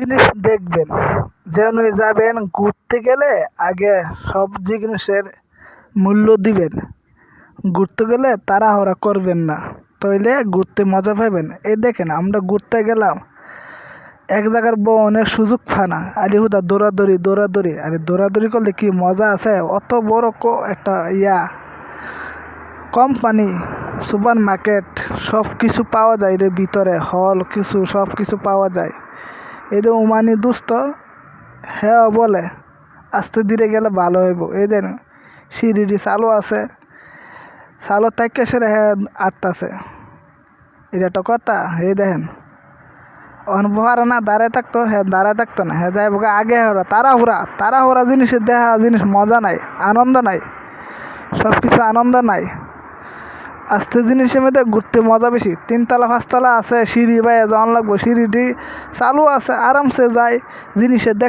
জিনিস দেখবেন। যেন যাবেন ঘুরতে গেলে আগে সব জিনিসের মূল্য দিবেন। ঘুরতে গেলে তাড়াহুড়া করবেন না। তাইলে ঘুরতে মজা পাবেন। এই দেখেন, আমরা ঘুরতে গেলাম। এক জায়গার বনের সুযোগ ফানা আলিহুদা দৌড়াদৌড়ি দৌড়াদৌড়ি। আরে দৌড়াদৌড়ি করলে কি মজা আছে? অত বড় একটা ইয়া। কোম্পানি সুপার মার্কেট সব কিছু পাওয়া যায় রে ভিতরে। হল কিছু সব কিছু পাওয়া যায়। যে উমানি দুস্থ হ্যাঁ বলে, আস্তে ধীরে গেলে ভালো হইব। এই দেন সিঁড়িটি চালু আছে। চালু থাকে সেটা হ্যাঁ আটতাছে। এটা একটা কথা, এই দেখেন। অনবহারা না দাঁড়ায় থাকতো হ্যাঁ দাঁড়ায় থাকতো না। হ্যাঁ যাইব আগে হরা তাড়াহুড়া তাড়াহুড়া জিনিসের দেখা জিনিস মজা নাই, আনন্দ নাই সব কিছু আনন্দ নাই। আস্তে জিনিসের মধ্যে ঘুরতে মজা বেশি। তিনতলা, পাঁচতলা আছে, সিঁড়ি বাইরে যাওয়ান লাগবো, সিঁড়িটি চালু আছে, আরামসে যায় জিনিসের দেখ